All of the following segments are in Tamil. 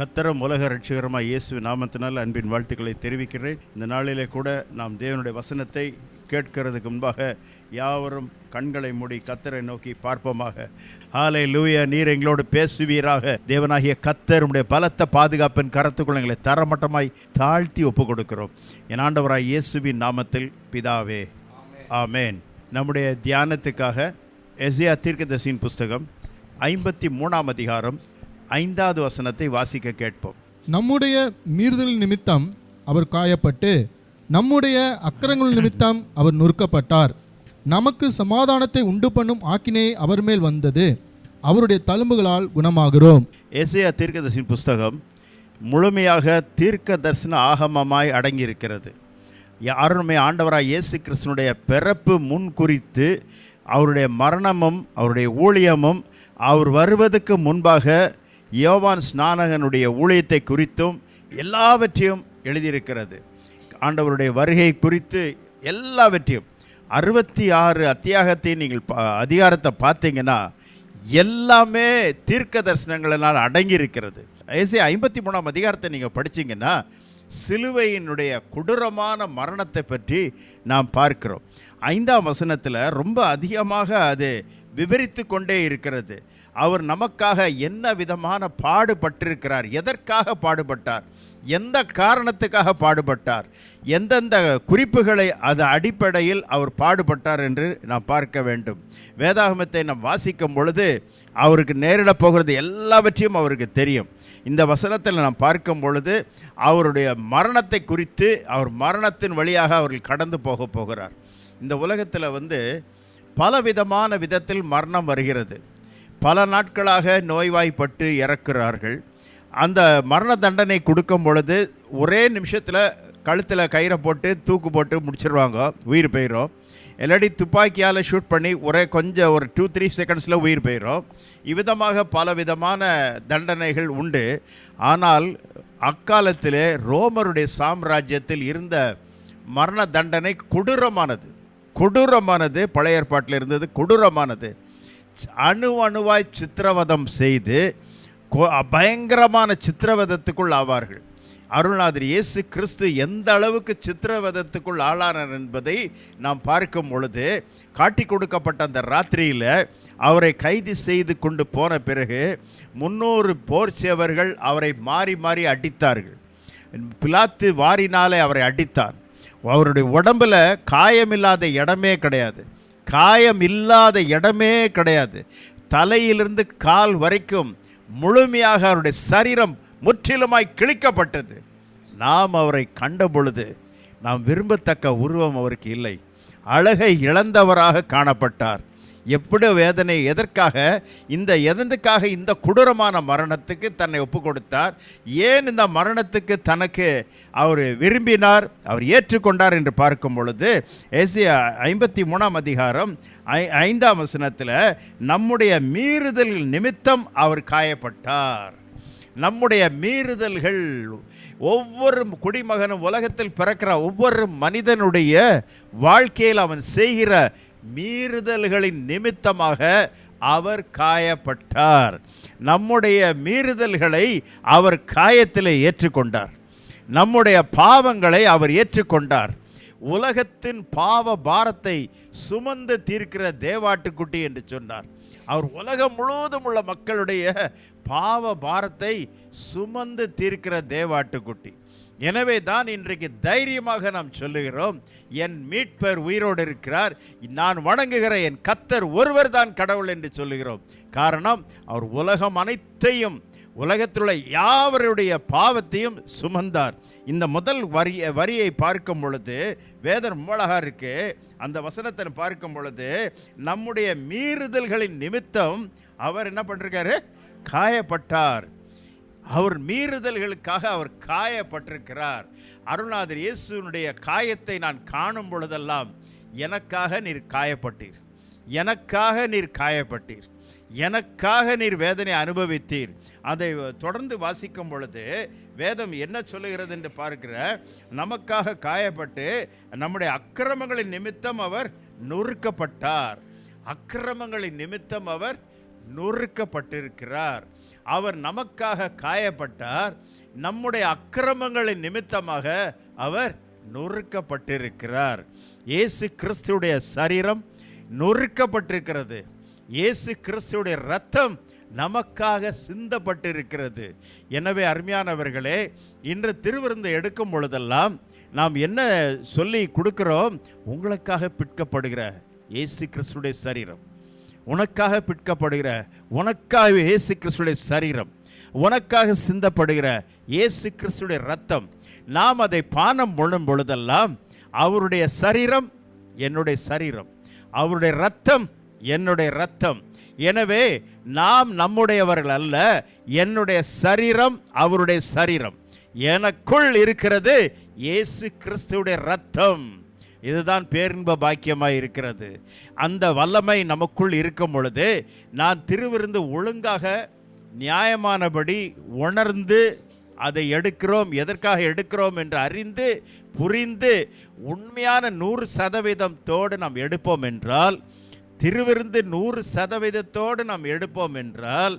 கத்தரம் உலக ரட்சகரமாக இயேசு நாமத்தினால் அன்பின் வாழ்த்துக்களை தெரிவிக்கிறேன். இந்த நாளிலே கூட நாம் தேவனுடைய வசனத்தை கேட்கிறதுக்கு முன்பாக யாவரும் கண்களை மூடி கத்தரை நோக்கி பார்ப்போமாக. ஆலை லூயா நீர் எங்களோடு பேசுவீராக. தேவனாகிய கத்தருடைய பலத்த பாதுகாப்பின் கரத்துக்குள் எங்களை தரமட்டமாய் தாழ்த்தி ஒப்பு கொடுக்கிறோம் என் ஆண்டவராய் இயேசுவின் நாமத்தில் பிதாவே. ஆமேன் நம்முடைய தியானத்துக்காக எஸ்ஏ தீர்க்கதசியின் புஸ்தகம் ஐம்பத்தி மூணாம் அதிகாரம் ஐந்தாவது வசனத்தை வாசிக்க கேட்போம். நம்முடைய மீறுதல் நிமித்தம் அவர் காயப்பட்டு நம்முடைய அக்கிரங்கள் நிமித்தம் அவர் நொறுக்கப்பட்டார். நமக்கு சமாதானத்தை உண்டு பண்ணும் ஆக்கினே அவர் மேல் வந்தது. அவருடைய தழும்புகளால் குணமாகிறோம். ஏசையா தீர்க்கதரிசியின் புஸ்தகம் முழுமையாக தீர்க்க தரிசன ஆகமமாய் அடங்கியிருக்கிறது. யாருமே ஆண்டவராய் இயேசு கிறிஸ்தனுடைய பிறப்பு முன் குறித்து அவருடைய மரணமும் அவருடைய ஊழியமும் அவர் வருவதற்கு முன்பாக யோவான் ஸ்நானகனுடைய ஊழியத்தை குறித்தும் எல்லாவற்றையும் எழுதியிருக்கிறது. ஆண்டவருடைய வருகை குறித்து எல்லாவற்றையும். அறுபத்தி ஆறு அத்தியாகத்தை நீங்கள் பா அதிகாரத்தை பார்த்தீங்கன்னா எல்லாமே தீர்க்க தரிசனங்களினால் அடங்கி இருக்கிறது ஏசி ஐம்பத்தி மூணாம் அதிகாரத்தை நீங்கள் படிச்சிங்கன்னா சிலுவையினுடைய கொடூரமான மரணத்தை பற்றி நாம் பார்க்கிறோம். ஐந்தாம் வசனத்தில் ரொம்ப அதிகமாக அது விவரித்து கொண்டே இருக்கிறது. அவர் நமக்காக என்ன விதமான பாடுபட்டிருக்கிறார்? எதற்காக பாடுபட்டார்? எந்த காரணத்துக்காக பாடுபட்டார்? எந்தெந்த குறிப்புகளை அது அடிப்படையில் அவர் பாடுபட்டார் என்று நாம் பார்க்க வேண்டும். வேதாகமத்தை நாம் வாசிக்கும் பொழுது அவருக்கு நேரிட போகிறது எல்லாவற்றையும் அவருக்கு தெரியும். இந்த வசனத்தில் நாம் பார்க்கும் பொழுது அவருடைய மரணத்தை குறித்து அவர் மரணத்தின் வழியாக அவர்கள் கடந்து போக போகிறார். இந்த உலகத்தில் வந்து பலவிதமான விதத்தில் மரணம் வருகிறது. பல நாட்களாக நோய்வாய்ப்பட்டு இறக்கிறார்கள். அந்த மரண தண்டனை கொடுக்கும் பொழுது ஒரே நிமிஷத்தில் கழுத்தில் கயிறை போட்டு தூக்கு போட்டு முடிச்சிருவாங்க உயிர் போயிடும் இல்லாடி துப்பாக்கியால் ஷூட் பண்ணி ஒரே கொஞ்சம் ஒரு டூ த்ரீ செகண்ட்ஸில் உயிர் போயிடும் இவ்விதமாக பல விதமான தண்டனைகள் உண்டு. ஆனால் அக்காலத்தில் ரோமருடைய சாம்ராஜ்யத்தில் இருந்த மரண தண்டனை கொடூரமானது. கொடூரமானது பழைய ஏற்பாட்டில் இருந்தது கொடூரமானது. அணு அணுவாய் சித்திரவதம் செய்து பயங்கரமான சித்திரவதத்துக்குள் ஆவார்கள். அருள்நாதர் இயேசு கிறிஸ்து எந்த அளவுக்கு சித்திரவதத்துக்குள் ஆளானார் என்பதை நாம் பார்க்கும் பொழுது காட்டி கொடுக்கப்பட்ட அந்த ராத்திரியில் அவரை கைது செய்து கொண்டு போன பிறகு முன்னூறு போர் சேவர்கள் அவரை மாறி மாறி அடித்தார்கள். பிலாத்து வாரினாலே அவரை அடித்தார் அவருடைய உடம்புல காயமில்லாத இடமே கிடையாது. காயம் இல்லாத இடமே கிடையாது. தலையிலிருந்து கால் வரைக்கும் முழுமையாக அவருடைய சரீரம் முற்றிலுமாய் கிழிக்கப்பட்டது. நாம் அவரை கண்ட பொழுது நாம் விரும்பத்தக்க உருவம் அவருக்கு இல்லை. அழகை இழந்தவராக காணப்பட்டார். எப்படி வேதனை எதற்காக? இந்த எதற்காக இந்த கொடூரமான மரணத்துக்கு தன்னை ஒப்பு கொடுத்தார் ஏன் இந்த மரணத்துக்கு தனக்கு அவர் விரும்பினார் அவர் ஏற்றுக்கொண்டார் என்று பார்க்கும் பொழுது ஏசியா ஐம்பத்தி மூணாம் அதிகாரம் ஐ ஐந்தாம் வசனத்தில் நம்முடைய மீறுதல் நிமித்தம் அவர் காயப்பட்டார். நம்முடைய மீறுதல்கள் ஒவ்வொரு குடிமகனும் உலகத்தில் பிறக்கிற ஒவ்வொரு மனிதனுடைய வாழ்க்கையில் அவன் செய்கிற மீறுதல்களின் நிமித்தமாக அவர் காயப்பட்டார். நம்முடைய மீறுதல்களை அவர் காயத்தில் ஏற்றுக்கொண்டார். நம்முடைய பாவங்களை அவர் ஏற்றுக்கொண்டார். உலகத்தின் பாவ பாரத்தை சுமந்து தீர்க்கிற தேவாட்டுக்குட்டி என்று சொன்னார். அவர் உலகம் முழுவதும் உள்ள மக்களுடைய பாவ பாரத்தை சுமந்து தீர்க்கிற தேவாட்டுக்குட்டி. எனவே தான் இன்றைக்கு தைரியமாக நாம் சொல்லுகிறோம் என் மீட்பர் உயிரோடு இருக்கிறார். நான் வணங்குகிற என் கத்தர் ஒருவர் தான் கடவுள் என்று சொல்லுகிறோம். காரணம் அவர் உலகம் அனைத்தையும் உலகத்தில் உள்ள யாவருடைய பாவத்தையும் சுமந்தார். இந்த முதல் வரி வரியை பார்க்கும் பொழுது வேதம் ரொம்ப அழகா இருக்கு. அந்த வசனத்தை பார்க்கும் பொழுது நம்முடைய மீறுதல்களின் நிமித்தம் அவர் என்ன பண்ணிருக்காரு? காயப்பட்டார். அவர் மீறுதல்களுக்காக அவர் காயப்பட்டிருக்கிறார். அருணாதர் இயேசுனுடைய காயத்தை நான் காணும் பொழுதெல்லாம் எனக்காக நீர் காயப்பட்டீர். எனக்காக நீர் காயப்பட்டீர். எனக்காக நீர் வேதனை அனுபவித்தீர். அதை தொடர்ந்து வாசிக்கும் பொழுது வேதம் என்ன சொல்லுகிறது என்று பார்க்கிற நமக்காக காயப்பட்டு நம்முடைய அக்கிரமங்களின் நிமித்தம் அவர் நொறுக்கப்பட்டார். அக்கிரமங்களின் நிமித்தம் அவர் நொறுக்கப்பட்டிருக்கிறார். அவர் நமக்காக காயப்பட்டார். நம்முடைய அக்கிரமங்களின் நிமித்தமாக அவர் நொறுக்கப்பட்டிருக்கிறார். இயேசு கிறிஸ்துடைய சரீரம் நொறுக்கப்பட்டிருக்கிறது. இயேசு கிறிஸ்துடைய ரத்தம் நமக்காக சிந்தப்பட்டிருக்கிறது. எனவே அருமையானவர்களே இன்று திருவிருந்து எடுக்கும் பொழுதெல்லாம் நாம் என்ன சொல்லி கொடுக்கிறோம்? உங்களுக்காக பிற்கப்படுகிற இயேசு கிறிஸ்துடைய சரீரம். உனக்காக பிற்கப்படுகிற உனக்காக இயேசு கிறிஸ்துடைய சரீரம் உனக்காக சிந்தப்படுகிற இயேசு கிறிஸ்துடைய ரத்தம் நாம் அதை பானம் பண்ணும் பொழுதெல்லாம் அவருடைய சரீரம் என்னுடைய சரீரம் அவருடைய ரத்தம் என்னுடைய ரத்தம் எனவே நாம் நம்முடையவர்கள் அல்ல என்னுடைய சரீரம் அவருடைய சரீரம். எனக்குள் இருக்கிறது இயேசு கிறிஸ்துடைய ரத்தம் இதுதான் பேரின்ப பாக்கியமாக இருக்கிறது. அந்த வல்லமை நமக்குள் இருக்கும் பொழுது நான் திருவிருந்து ஒழுங்காக நியாயமானபடி உணர்ந்து அதை எடுக்கிறோம் எதற்காக எடுக்கிறோம் என்று அறிந்து புரிந்து உண்மையான நூறு சதவீதத்தோடு நாம் எடுப்போம் என்றால் திருவிருந்து நூறு சதவீதத்தோடு நாம் எடுப்போம் என்றால்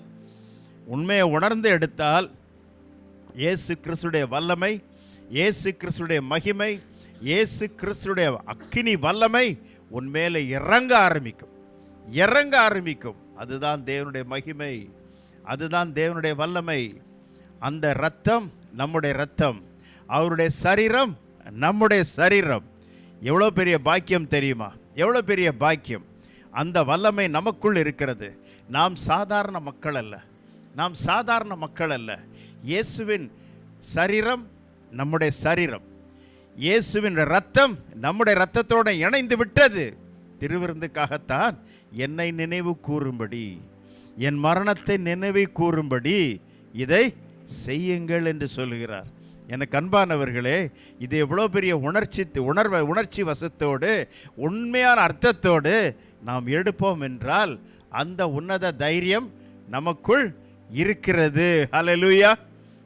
உண்மையை உணர்ந்து எடுத்தால் இயேசு கிறிஸ்துடைய வல்லமை இயேசு கிறிஸ்துடைய மகிமை இயேசு கிறிஸ்துடைய அக்கினி வல்லமை உன் மேலே இறங்க ஆரம்பிக்கும். இறங்க ஆரம்பிக்கும். அதுதான் தேவனுடைய மகிமை. அதுதான் தேவனுடைய வல்லமை. அந்த ரத்தம் நம்முடைய ரத்தம் அவருடைய சரீரம் நம்முடைய சரீரம். எவ்வளோ பெரிய பாக்கியம் தெரியுமா? எவ்வளோ பெரிய பாக்கியம்? அந்த வல்லமை நமக்குள் இருக்கிறது. நாம் சாதாரண மக்கள் அல்ல. நாம் சாதாரண மக்கள் அல்ல. இயேசுவின் சரீரம் நம்முடைய சரீரம். இயேசுவின் ரத்தம் நம்முடைய ரத்தத்தோடு இணைந்து விட்டது. திருவிருந்துக்காகத்தான் என்னை நினைவு கூறும்படி என் மரணத்தை நினைவு கூறும்படி இதை செய்யுங்கள் என்று சொல்கிறார் எனக்கு அன்பானவர்களே இது எவ்வளோ பெரிய உணர்ச்சி உணர்வை உணர்ச்சி வசத்தோடு உண்மையான அர்த்தத்தோடு நாம் எடுப்போம் என்றால் அந்த உன்னத தைரியம் நமக்குள் இருக்கிறது. அலலூயா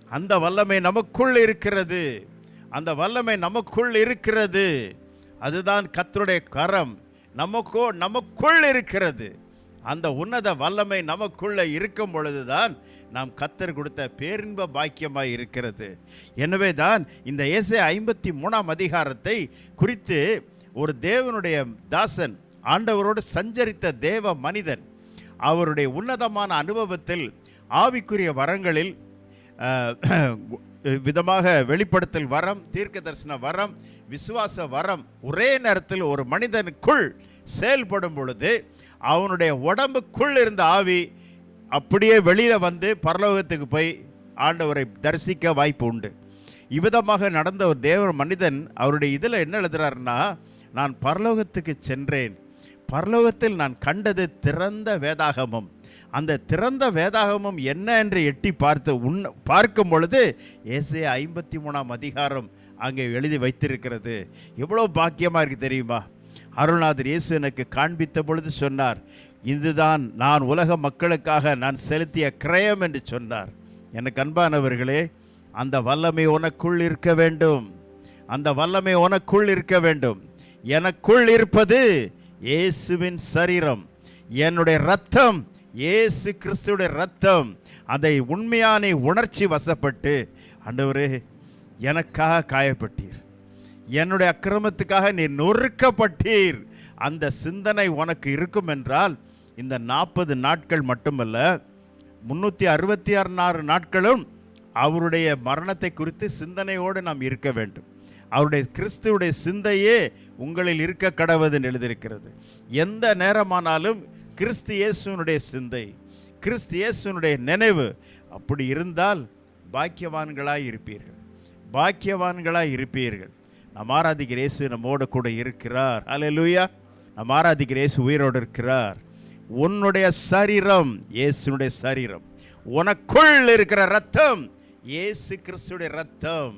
அந்த வல்லமை நமக்குள் இருக்கிறது. அந்த வல்லமை நமக்குள் இருக்கிறது. அதுதான் கத்தருடைய கரம். நமக்கோ நமக்குள் இருக்கிறது. அந்த உன்னத வல்லமை நமக்குள்ளே இருக்கும் பொழுதுதான் நாம் கத்தர் கொடுத்த பேரின்ப பாக்கியமாக இருக்கிறது. எனவே தான் இந்த ஏசை ஐம்பத்தி மூணாம் அதிகாரத்தை குறித்து ஒரு தேவனுடைய தாசன் ஆண்டவரோடு சஞ்சரித்த தேவ மனிதன் அவருடைய உன்னதமான அனுபவத்தில் ஆவிக்குரிய வரங்களில் விதமாக வெளிப்படுத்தல் வரம் தீர்க்க தரிசன வரம் விசுவாச வரம் ஒரே நேரத்தில் ஒரு மனிதனுக்குள் செயல்படும் பொழுது அவனுடைய உடம்புக்குள் இருந்த ஆவி அப்படியே வெளியில் வந்து பரலோகத்துக்கு போய் ஆண்டவரை தரிசிக்க வாய்ப்பு உண்டு. இவ்விதமாக நடந்த ஒரு தேவ மனிதன் அவருடைய இதில் என்ன எழுதுறாருன்னா நான் பரலோகத்துக்கு சென்றேன். பரலோகத்தில் நான் கண்டது திறந்த வேதாகமம். அந்த திறந்த வேதாகமம் என்ன என்று எட்டி பார்த்து உன் பார்க்கும் பொழுது ஏசே ஐம்பத்தி மூணாம் அதிகாரம் அங்கே எழுதி வைத்திருக்கிறது. எவ்வளோ பாக்கியமாக இருக்குது தெரியுமா? அருள்நாதர் இயேசு எனக்கு காண்பித்த பொழுது சொன்னார் இதுதான் நான் உலக மக்களுக்காக நான் செலுத்திய கிரயம் என்று சொன்னார். எனக்கு அன்பானவர்களே அந்த வல்லமை உனக்குள் இருக்க வேண்டும். அந்த வல்லமை உனக்குள் இருக்க வேண்டும். எனக்குள் இருப்பது இயேசுவின் சரீரம். என்னுடைய ரத்தம் இயேசு கிறிஸ்துடைய ரத்தம் அதை உண்மையான உணர்ச்சி வசப்பட்டு ஆண்டவரே எனக்காக காயப்பட்டீர். என்னுடைய அக்கிரமத்துக்காக நீ நொறுக்கப்பட்டீர். அந்த சிந்தனை உனக்கு இருக்கும் என்றால் இந்த நாற்பது நாட்கள் மட்டுமல்ல முன்னூற்றி அறுபத்தி ஆறு நாட்களும் அவருடைய மரணத்தை குறித்து சிந்தனையோடு நாம் இருக்க வேண்டும். அவருடைய கிறிஸ்துவுடைய சிந்தையே உங்களில் இருக்க கடவுதுன்னு எழுதியிருக்கிறது. எந்த நேரமானாலும் கிறிஸ்து இயேசுனுடைய சிந்தை கிறிஸ்து இயேசுனுடைய நினைவு அப்படி இருந்தால் பாக்கியவான்களாய் இருப்பீர்கள். பாக்கியவான்களாய் இருப்பீர்கள். நம் ஆராதிக்கிற இயேசு நம்மோடு கூட இருக்கிறார். அலலூயா நம் ஆராதிக்கிற இயேசு உயிரோடு இருக்கிறார். உன்னுடைய சரீரம் இயேசுனுடைய சரீரம். உனக்குள் இருக்கிற ரத்தம் இயேசு கிறிஸ்துடைய ரத்தம்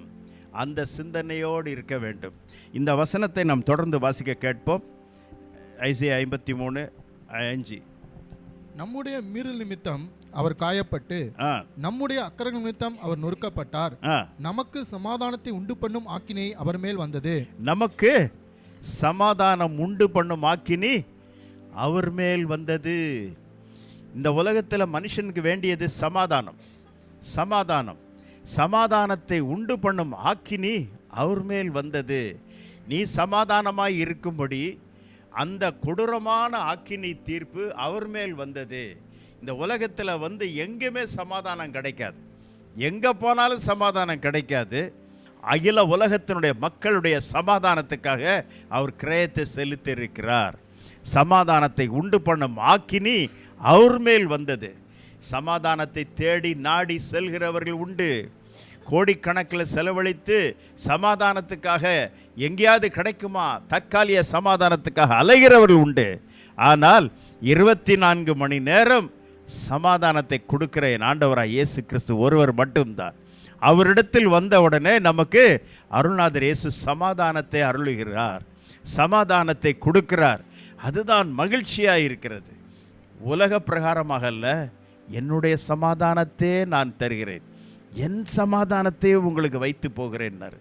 அந்த சிந்தனையோடு இருக்க வேண்டும். இந்த வசனத்தை நாம் தொடர்ந்து வாசிக்க கேட்போம். ஐசி ஐம்பத்தி மூணு அஞ்சு நம்முடைய மீறல் நிமித்தம் அவர் காயப்பட்டு நம்முடைய அக்கரங்கள் நிமித்தம் அவர் நொறுக்கப்பட்டார். நமக்கு சமாதானத்தை உண்டு பண்ணும் ஆக்கினை அவர் மேல் வந்தது. நமக்கு சமாதானம் உண்டு பண்ணும் ஆக்கினி அவர் மேல் வந்தது. இந்த உலகத்தில் மனுஷனுக்கு வேண்டியது சமாதானம். சமாதானம். சமாதானத்தை உண்டு பண்ணும் ஆக்கினி அவர் மேல் வந்தது. நீ சமாதானமாய் இருக்கும்படி அந்த கொடூரமான ஆக்கினி தீர்ப்பு அவர் மேல் வந்தது. இந்த உலகத்தில் வந்து எங்கேயுமே சமாதானம் கிடைக்காது. எங்கே போனாலும் சமாதானம் கிடைக்காது. அகில உலகத்தினுடைய மக்களுடைய சமாதானத்துக்காக அவர் கிரயத்தை செலுத்தியிருக்கிறார். சமாதானத்தை உண்டு பண்ணும் ஆக்கினி அவர் மேல் வந்தது. சமாதானத்தை தேடி நாடி செல்கிறவர்கள் உண்டு. கோடிக்கணக்கில் செலவழித்து சமாதானத்துக்காக எங்கேயாவது கிடைக்குமா? தற்காலிக சமாதானத்துக்காக அலைகிறவர்கள் உண்டு. ஆனால் இருபத்தி நான்கு மணி நேரம் சமாதானத்தை கொடுக்கிற என் ஆண்டவராக இயேசு கிறிஸ்து ஒருவர் மட்டும்தான். அவரிடத்தில் வந்த உடனே நமக்கு அருள்நாதர் இயேசு சமாதானத்தை அருளுகிறார். சமாதானத்தை கொடுக்கிறார். அதுதான் மகிழ்ச்சியாக இருக்கிறது. உலக பிரகாரமாக அல்ல என்னுடைய சமாதானத்தே நான் தருகிறேன். என் சமாதானத்தை உங்களுக்கு வைத்து போகிறேன்னாரு.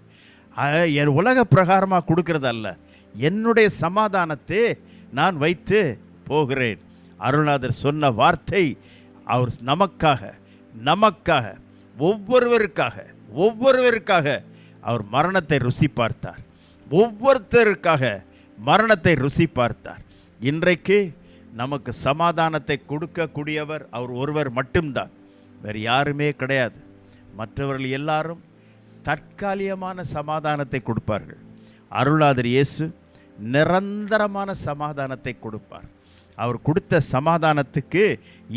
என் உலக பிரகாரமாக கொடுக்கறது அல்ல என்னுடைய சமாதானத்தை நான் வைத்து போகிறேன். அருள்நாதர் சொன்ன வார்த்தை அவர் நமக்காக நமக்காக ஒவ்வொருவருக்காக ஒவ்வொருவருக்காக அவர் மரணத்தை ருசி பார்த்தார். ஒவ்வொருத்தருக்காக மரணத்தை ருசி பார்த்தார். இன்றைக்கு நமக்கு சமாதானத்தை கொடுக்கக்கூடியவர் அவர் ஒருவர் மட்டும்தான். வேறு யாருமே கிடையாது. மற்றவர்கள் எல்லாரும் தற்காலிகமான சமாதானத்தை கொடுப்பார்கள். அருளாதர் இயேசு நிரந்தரமான சமாதானத்தை கொடுப்பார். அவர் கொடுத்த சமாதானத்துக்கு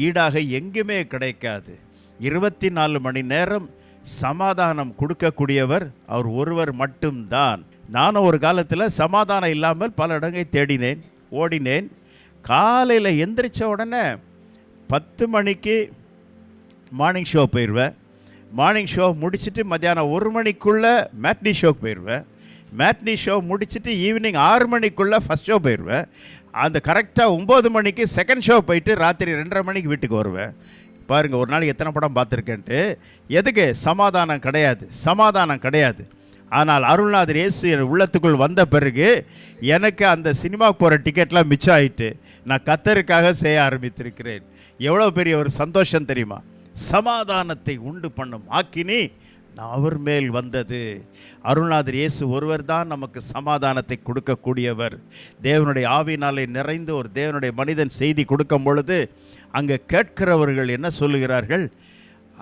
ஈடாக எங்குமே கிடைக்காது. இருபத்தி நாலு மணி நேரம் சமாதானம் கொடுக்கக்கூடியவர் அவர் ஒருவர் மட்டும்தான். நானும் ஒரு காலத்தில் சமாதானம் இல்லாமல் பல இடங்களை தேடினேன் ஓடினேன். காலையில் எந்திரிச்ச உடனே பத்து மணிக்கு மார்னிங் ஷோ போயிடுவேன் மார்னிங் ஷோ முடிச்சுட்டு மத்தியானம் ஒரு மணிக்குள்ளே மேட்னி ஷோக்கு போயிடுவேன் மேட்னி ஷோ முடிச்சுட்டு ஈவினிங் ஆறு மணிக்குள்ளே ஃபஸ்ட் ஷோ போயிடுவேன் அந்த கரெக்டாக ஒம்பது மணிக்கு செகண்ட் ஷோ போயிட்டு ராத்திரி ரெண்டரை மணிக்கு வீட்டுக்கு வருவேன். பாருங்கள் ஒரு நாளைக்கு எத்தனை படம் பார்த்துருக்கேன்ட்டு. எதுக்கு? சமாதானம் கிடையாது. சமாதானம் கிடையாது. ஆனால் அருள்நாதர் இயேசு என் உள்ளத்துக்குள் வந்த பிறகு எனக்கு அந்த சினிமா போகிற டிக்கெட்லாம் மிச்சம் ஆயிட்டு நான் கத்தருக்காக செய்ய ஆரம்பித்திருக்கிறேன். எவ்வளோ பெரிய ஒரு சந்தோஷம் தெரியுமா? சமாதானத்தை உண்டு பண்ணும் ஆக்கினி நான் அவர் மேல் வந்தது. அருணாதர் இயேசு ஒருவர் தான் நமக்கு சமாதானத்தை கொடுக்கக்கூடியவர். தேவனுடைய ஆவினாலே நிறைந்து ஒரு தேவனுடைய மனிதன் செய்தி கொடுக்கும் பொழுது அங்கே கேட்கிறவர்கள் என்ன சொல்லுகிறார்கள்?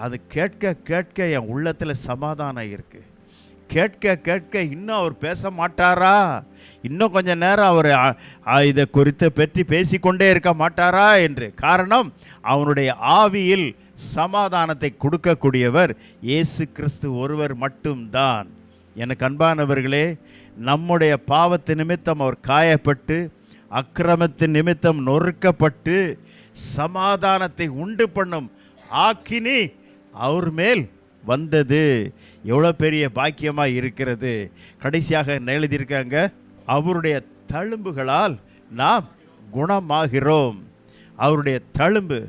அது கேட்க கேட்க என் உள்ளத்தில் சமாதானம் இருக்குது கேட்க கேட்க இன்னும் அவர் பேச மாட்டாரா? இன்னும் கொஞ்சம் நேரம் அவர் இதை குறித்து பற்றி பேசிக்கொண்டே இருக்க மாட்டாரா? என்று. காரணம் அவனுடைய ஆவியில் சமாதானத்தை கொடுக்கக்கூடியவர் இயேசு கிறிஸ்து ஒருவர் மட்டும்தான். எனக்கு அன்பானவர்களே நம்முடைய பாவத்து நிமித்தம் அவர் காயப்பட்டு அக்கிரமத்தின் நிமித்தம் நொறுக்கப்பட்டு சமாதானத்தை உண்டு பண்ணும் ஆக்கினி அவர் மேல் வந்தது. எவ்வளோ பெரிய பாக்கியமாக இருக்கிறது. கடைசியாக என்ன எழுதியிருக்காங்க? அவருடைய தழும்புகளால் நாம் குணமாகிறோம். அவருடைய தழும்பு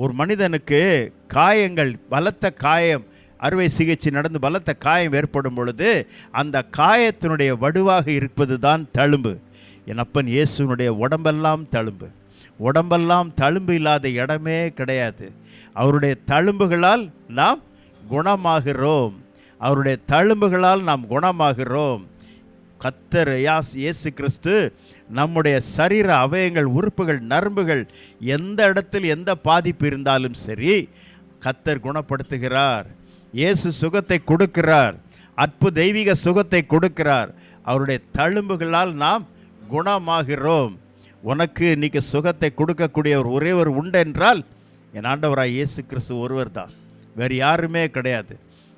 ஒரு மனிதனுக்கு காயங்கள் பலத்த காயம் அறுவை சிகிச்சை நடந்து பலத்த காயம் ஏற்படும் பொழுது அந்த காயத்தினுடைய வடுவாக இருப்பது தான் தழும்பு. என் அப்பன் இயேசுனுடைய உடம்பெல்லாம் தழும்பு. உடம்பெல்லாம் தழும்பு இல்லாத இடமே கிடையாது. அவருடைய தழும்புகளால் நாம் குணமாகிறோம். அவருடைய தழும்புகளால் நாம் குணமாகிறோம். கத்தர் யாஸ் இயேசு கிறிஸ்து நம்முடைய சரீர அவயங்கள் உறுப்புகள் நரம்புகள் எந்த இடத்தில் எந்த பாதிப்பு இருந்தாலும் சரி கத்தர் குணப்படுத்துகிறார். இயேசு சுகத்தை கொடுக்கிறார். அற்பு தெய்வீக சுகத்தை கொடுக்கிறார். அவருடைய தழும்புகளால் நாம் குணமாகிறோம். உனக்கு இன்னைக்கு சுகத்தை கொடுக்கக்கூடிய ஒரு ஒரே ஒரு உண்டென்றால் என் ஆண்டவராய் இயேசு கிறிஸ்து ஒருவர் தான். வேறு யாருமே கிடையாது.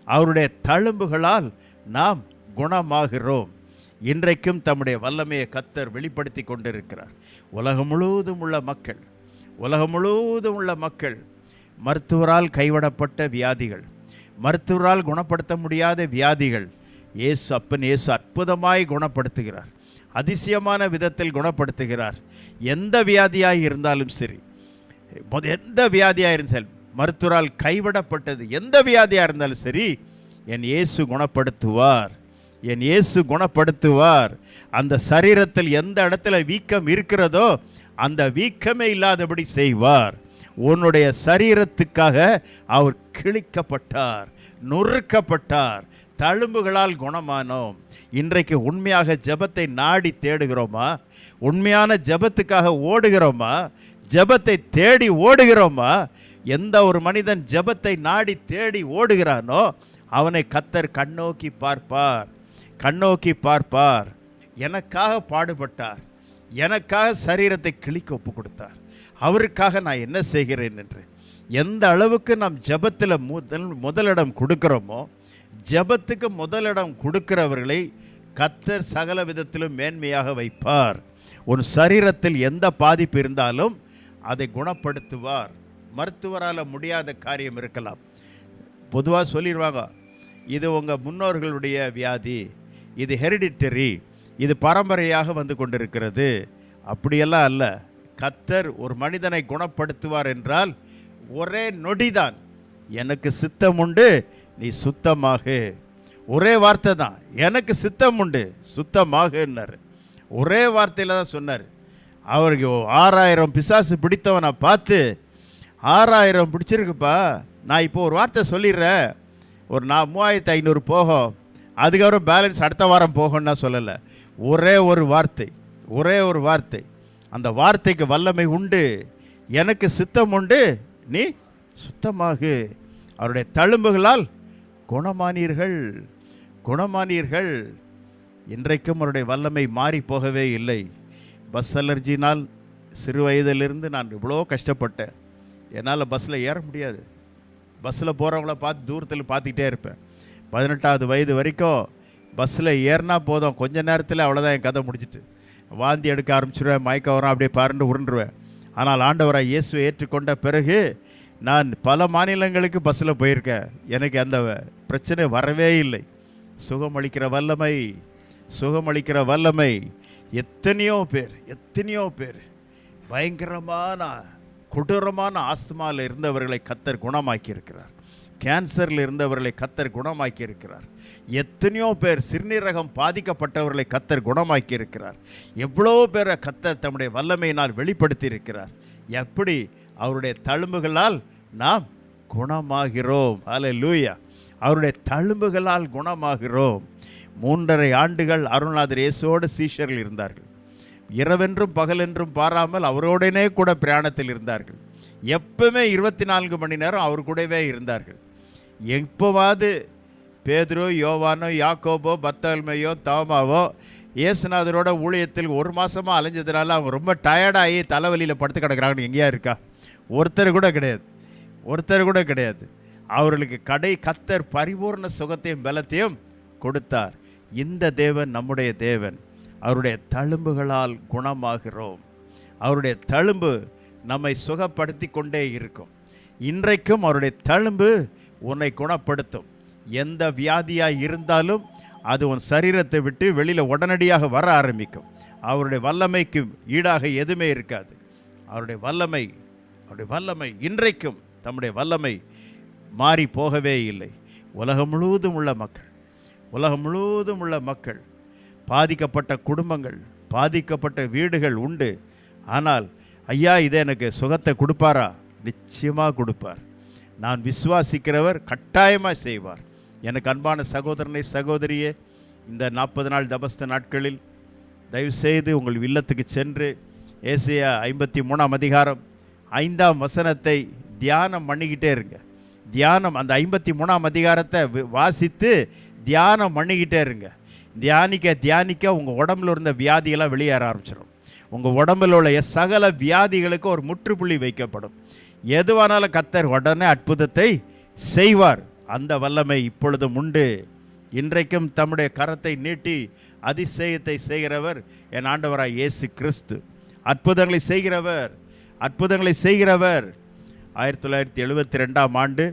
அவருடைய தழும்புகளால் நாம் குணமாகிறோம். இன்றைக்கும் தம்முடைய வல்லமையை கத்தர் வெளிப்படுத்தி கொண்டிருக்கிறார். உலகம் முழுவதும் உள்ள மக்கள் உலகம் முழுவதும் உள்ள மக்கள் மருத்துவரால் கைவிடப்பட்ட வியாதிகள் மருத்துவரால் குணப்படுத்த முடியாத வியாதிகள் இயேசு அப்பன் இயேசு அற்புதமாய் குணப்படுத்துகிறார். அதிசயமான விதத்தில் குணப்படுத்துகிறார். எந்த வியாதியாக இருந்தாலும் சரி எந்த வியாதியாக இருந்தாலும் மருத்துவரால் கைவிடப்பட்டது எந்த வியாதியாக இருந்தாலும் சரி என் இயேசு குணப்படுத்துவார். என் இயேசு குணப்படுத்துவார். அந்த சரீரத்தில் எந்த இடத்துல வீக்கம் இருக்கிறதோ அந்த வீக்கமே இல்லாதபடி செய்வார். உன்னுடைய சரீரத்துக்காக அவர் கிழிக்கப்பட்டார் நொறுக்கப்பட்டார் தழும்புகளால் குணமானோம். இன்றைக்கு உண்மையாக ஜெபத்தை நாடி தேடுகிறோமா? உண்மையான ஜெபத்துக்காக ஓடுகிறோமா? ஜெபத்தை தேடி ஓடுகிறோமா? எந்த ஒரு மனிதன் ஜெபத்தை நாடி தேடி ஓடுகிறானோ அவனை கத்தர் கண்ணோக்கி பார்ப்பார். கண்ணோக்கி பார்ப்பார். எனக்காக பாடுபட்டார். எனக்காக சரீரத்தை கிழிக்க ஒப்பு கொடுத்தார். அவருக்காக நான் என்ன செய்கிறேன் என்று. எந்த அளவுக்கு நாம் ஜெபத்தில் முதல் முதலிடம் கொடுக்குறோமோ ஜெபத்துக்கு முதலிடம் கொடுக்கிறவர்களை கத்தர் சகல விதத்திலும் மேன்மையாக வைப்பார். உன் சரீரத்தில் எந்த பாதிப்பு இருந்தாலும் அதை குணப்படுத்துவார். மருத்துவரால் முடியாத காரியம் இருக்கலாம். பொதுவாக சொல்லிடுவாங்க இது உங்கள் முன்னோர்களுடைய வியாதி. இது ஹெரிடிட்டரி இது பரம்பரையாக வந்து கொண்டிருக்கிறது. அப்படியெல்லாம் அல்ல. கத்தர் ஒரு மனிதனை குணப்படுத்துவார் என்றால் ஒரே நொடிதான். எனக்கு சித்தம் உண்டு நீ சுத்தமாகு. ஒரே வார்த்தை தான். எனக்கு சித்தம் உண்டு சுத்தமாகுன்னார். ஒரே வார்த்தையில் தான் சொன்னார். அவருக்கு ஆறாயிரம் பிசாசு பிடித்தவனை பார்த்து ஆறாயிரம் பிடிச்சிருக்குப்பா. நான் இப்போ ஒரு வார்த்தை சொல்லிடுறேன். ஒரு நான் மூவாயிரத்து ஐநூறு போகும். அதுக்கப்புறம் பேலன்ஸ் அடுத்த வாரம் போகும்னா சொல்லலை. ஒரே ஒரு வார்த்தை ஒரே ஒரு வார்த்தை. அந்த வார்த்தைக்கு வல்லமை உண்டு. எனக்கு சித்தம் உண்டு. நீ சுத்தமாகு. அவருடைய தழும்புகளால் குணமானீர்கள். குணமானீர்கள். இன்றைக்கும் அவருடைய வல்லமை மாறி போகவே இல்லை. பஸ் அலர்ஜினால் சிறு வயதிலிருந்து நான் இவ்வளோ கஷ்டப்பட்டேன். என்னால் பஸ்ஸில் ஏற முடியாது. பஸ்ஸில் போகிறவங்கள பார்த்து தூரத்தில் பார்த்துக்கிட்டே இருப்பேன். பதினெட்டாவது வயது வரைக்கும் பஸ்ஸில் ஏறினா போதும். கொஞ்ச நேரத்தில் அவ்வளோதான் என் கதை முடிச்சிட்டு வாந்தி எடுக்க ஆரம்பிச்சிடுவேன் மயக்கம் வரும் அப்படியே பறந்து உருண்டுருவேன். ஆனால் ஆண்டவராக இயேசுவை ஏற்றுக்கொண்ட பிறகு நான் பல மாநிலங்களுக்கு பஸ்ஸில் போயிருக்கேன். எனக்கு அந்த பிரச்சனை வரவே இல்லை. சுகமளிக்கிற வல்லமை சுகமளிக்கிற வல்லமை. எத்தனையோ பேர் எத்தனையோ பேர் பயங்கரமான கொடூரமான ஆஸ்துமாவில் இருந்தவர்களை கத்தர் குணமாக்கி இருக்கிறார் கேன்சரில் இருந்தவர்களை கத்தர் குணமாக்கி இருக்கிறார் எத்தனையோ பேர் சிறுநீரகம் பாதிக்கப்பட்டவர்களை கத்தர் குணமாக்கி இருக்கிறார் எவ்வளோ பேரை கத்தர் தம்முடைய வல்லமையினால் வெளிப்படுத்தி இருக்கிறார் எப்படி? அவருடைய தழும்புகளால் நாம் குணமாகிறோம். அல்ல லூயா அவருடைய தழும்புகளால் குணமாகிறோம். மூன்றரை ஆண்டுகள் அருணாதர் இயேசுவோடு சீஷர்கள் இருந்தார்கள். இரவென்றும் பகலென்றும் பாராமல் அவரோடனே கூட பிரயாணத்தில் இருந்தார்கள். எப்பவுமே இருபத்தி நான்கு மணி நேரம் அவர் கூடவே இருந்தார்கள். எப்போவாது பேதுரு யோவானோ யாக்கோபோ பத்தல்மையோ தாமாவோ இயேசுநாதரோட ஊழியத்தில் ஒரு மாதமாக அலைஞ்சதுனால அவங்க ரொம்ப டயர்டாகி தலைவலியில் படுத்து கிடக்கிறாங்கன்னு எங்கேயா இருக்கா? ஒருத்தர் கூட கிடையாது. ஒருத்தர் கூட கிடையாது. அவர்களுக்கு கடை கத்தர் பரிபூர்ண சுகத்தையும் பலத்தையும் கொடுத்தார். இந்த தேவன் நம்முடைய தேவன். அவருடைய தழும்புகளால் குணமாகிறோம். அவருடைய தழும்பு நம்மை சுகப்படுத்தி கொண்டே இருக்கும். இன்றைக்கும் அவருடைய தழும்பு உன்னை குணப்படுத்தும். எந்த வியாதியாக இருந்தாலும் அது உன் சரீரத்தை விட்டு வெளியில் உடனடியாக வர ஆரம்பிக்கும். அவருடைய வல்லமைக்கு ஈடாக எதுவுமே இருக்காது. அவருடைய வல்லமை அவருடைய வல்லமை இன்றைக்கும் தம்முடைய வல்லமை மாறி போகவே இல்லை. உலகம் முழுவதும் உள்ள மக்கள் உலகம் முழுவதும் உள்ள மக்கள் பாதிக்கப்பட்ட குடும்பங்கள் பாதிக்கப்பட்ட வீடுகள் உண்டு. ஆனால் ஐயா இதை எனக்கு சுகத்தை கொடுப்பாரா? நிச்சயமாக கொடுப்பார். நான் விசுவாசிக்கிறவர் கட்டாயமாக செய்வார். எனக்கு அன்பான சகோதரனை சகோதரியே இந்த நாற்பது நாள் தபஸ்த நாட்களில் தயவுசெய்து உங்கள் இல்லத்துக்கு சென்று ஏசியா ஐம்பத்தி மூணாம் அதிகாரம் ஐந்தாம் வசனத்தை தியானம் பண்ணிக்கிட்டே இருங்க. தியானம் அந்த ஐம்பத்தி மூணாம் அதிகாரத்தை வாசித்து தியானம் பண்ணிக்கிட்டே இருங்க. தியானிக்க தியானிக்க உங்கள் உடம்புல இருந்த வியாதியெல்லாம் வெளியேற ஆரம்பிச்சிடும் உங்கள் உடம்புல உள்ள சகல வியாதிகளுக்கு ஒரு முற்றுப்புள்ளி வைக்கப்படும். எதுவானாலும் கத்தர் உடனே அற்புதத்தை செய்வார். அந்த வல்லமை இப்பொழுதும் உண்டு. இன்றைக்கும் தம்முடைய கரத்தை நீட்டி அதிசயத்தை செய்கிறவர் என் ஆண்டவராய் இயேசு கிறிஸ்து. அற்புதங்களை செய்கிறவர் அற்புதங்களை செய்கிறவர். ஆயிரத்தி தொள்ளாயிரத்தி எழுபத்தி ரெண்டாம் ஆண்டு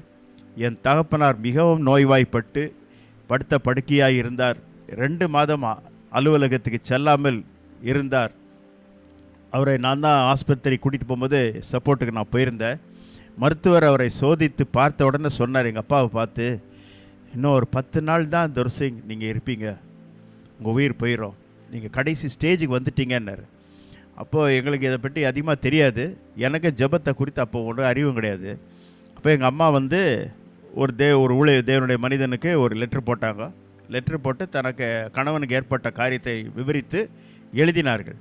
என் தகப்பனார் மிகவும் நோய்வாய்ப்பட்டு படுத்த படுக்கையாக இருந்தார். ரெண்டு மாதம் அலுவலகத்துக்கு செல்லாமல் இருந்தார். அவரை நான் தான் ஆஸ்பத்திரி கூட்டிகிட்டு போகும்போது சப்போர்ட்டுக்கு நான் போயிருந்தேன். மருத்துவர் அவரை சோதித்து பார்த்த உடனே சொன்னார் எங்கள் அப்பாவை பார்த்து இன்னும் ஒரு பத்து நாள் தான் துரசிங் நீங்கள் இருப்பீங்க. உங்கள் உயிர் போயிடும் நீங்கள் கடைசி ஸ்டேஜுக்கு வந்துட்டீங்கன்னாரு. அப்போது எங்களுக்கு இதை பற்றி அதிகமாக தெரியாது. எனக்கு ஜெபத்தை குறித்து அப்போ ஒன்றும் அறிவும் கிடையாது. அப்போ எங்கள் அம்மா வந்து ஒரு தே ஒரு ஊழிய தேவனுடைய மனிதனுக்கு ஒரு லெட்ரு போட்டாங்க. லெட்ரு போட்டு தனக்கு கணவனுக்கு ஏற்பட்ட காரியத்தை விவரித்து எழுதினார்கள்.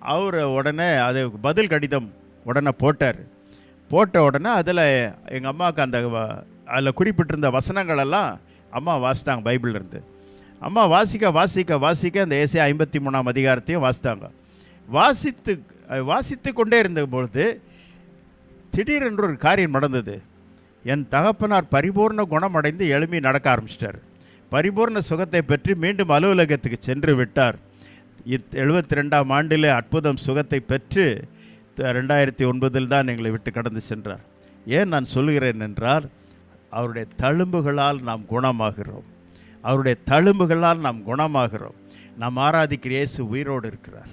அவர் உடனே அது பதில் கடிதம் உடனே போட்டார். போட்ட உடனே அதில் எங்கள் அம்மாவுக்கு அந்த அதில் குறிப்பிட்டிருந்த வசனங்களெல்லாம் அம்மா வாசித்தாங்க பைபிள்லேருந்து. அம்மா வாசிக்க வாசிக்க வாசிக்க அந்த ஏசியா ஐம்பத்தி மூணாம் அதிகாரத்தையும் வாசித்தாங்க. வாசித்து வாசித்து கொண்டே இருந்தபொழுது திடீரென்று ஒரு காரியம் நடந்தது. என் தகப்பனார் பரிபூர்ண குணமடைந்து எழுமி நடக்க ஆரம்பிச்சிட்டார். பரிபூர்ண சுகத்தை பெற்று மீண்டும் அலுவலகத்துக்கு சென்று விட்டார். இத் எழுபத்தி ரெண்டாம் ஆண்டில் அற்புதம் சுகத்தை பெற்று த- ரெண்டாயிரத்தி ஒன்பதில் தான் எங்களை விட்டு கடந்து சென்றார். ஏன் நான் சொல்லுகிறேன் என்றால் அவருடைய தழும்புகளால் நாம் குணமாகிறோம். அவருடைய தழும்புகளால் நாம் குணமாகிறோம். நாம் ஆராதிக்கிற இயேசு உயிரோடு இருக்கிறார்.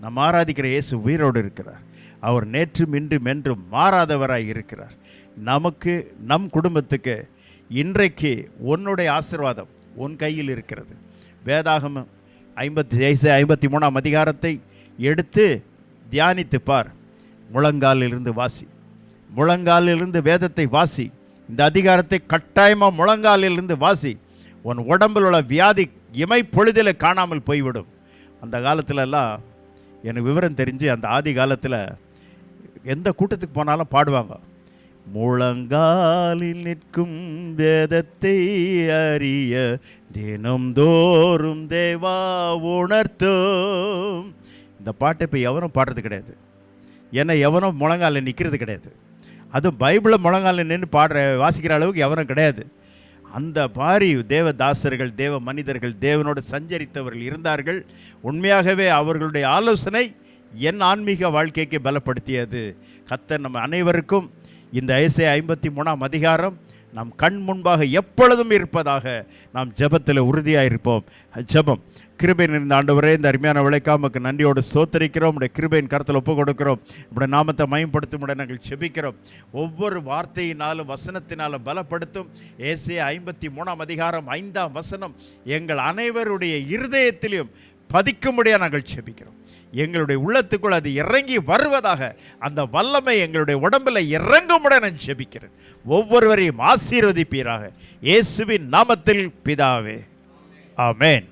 நாம் ஆராதிக்கிற இயேசு உயிரோடு இருக்கிறார். அவர் நேற்றும் இன்றும் என்றும் மாறாதவராய் இருக்கிறார். நமக்கு நம் குடும்பத்துக்கு இன்றைக்கு உன்னுடைய ஆசீர்வாதம் உன் கையில் இருக்கிறது. வேதாகமம் ஐம்பத்தி ஐசு ஐம்பத்தி மூணாம் அதிகாரத்தை எடுத்து தியானித்து பார். முழங்காலிலிருந்து வாசி. முழங்காலிலிருந்து வேதத்தை வாசி. இந்த அதிகாரத்தை கட்டாயமாக முழங்காலிலிருந்து வாசி. உன் உடம்பில் உள்ள வியாதி இமை பொழுதில் காணாமல் போய்விடும். அந்த காலத்துலலாம் எனக்கு விவரம் தெரிஞ்சு அந்த ஆதி காலத்தில் எந்த கூட்டத்துக்கு போனாலும் பாடுவாங்க. முழங்காலில் நிற்கும் வேதத்தை அறிய தினம்தோறும் தேவா உணர்த்தும். இந்த பாட்டை இப்போ எவனும் பாடுறது கிடையாது. ஏன்னா எவனும் முழங்காலில் நிற்கிறது கிடையாது. அதுவும் பைபிளை முழங்காலில் நின்று பாடுற வாசிக்கிற அளவுக்கு எவனும் கிடையாது. அந்த மாதிரி தேவதாசர்கள் தேவ மனிதர்கள் தேவனோடு சஞ்சரித்தவர்கள் இருந்தார்கள். உண்மையாகவே அவர்களுடைய ஆலோசனை என் ஆன்மீக வாழ்க்கைக்கு பலப்படுத்தியது. கத்தர் நம்ம அனைவருக்கும் இந்த ஐசை ஐம்பத்தி மூணாம் அதிகாரம் நம் கண் முன்பாக எப்பொழுதும் இருப்பதாக நாம் ஜெபத்தில் உறுதியாக இருப்போம் ஜெபம். கிருபை நிறைந்த ஆண்டவரே இந்த அருமையான விளைக்காமக்கு நன்றியோடு சோத்தரிக்கிறோம் உடைய கிருபையின் கருத்தில் ஒப்பு கொடுக்கிறோம் உடைய நாமத்தை மயம்படுத்தும் உடைய நாங்கள் செபிக்கிறோம். ஒவ்வொரு வார்த்தையினாலும் வசனத்தினாலும் பலப்படுத்தும். ஏசே ஐம்பத்தி மூணாம் அதிகாரம் ஐந்தாம் வசனம் எங்கள் அனைவருடைய இருதயத்திலையும் பதிக்கும்படியாக நாங்கள் செபிக்கிறோம். எங்களுடைய உள்ளத்துக்குள் அது இறங்கி வருவதாக அந்த வல்லமை எங்களுடைய உடம்பில் இறங்கும்பட நான் ஜெபிக்கிறேன். ஒவ்வொருவரையும் ஆசீர்வதிப்பீராக. இயேசுவின் நாமத்தில் பிதாவே. ஆமேன்.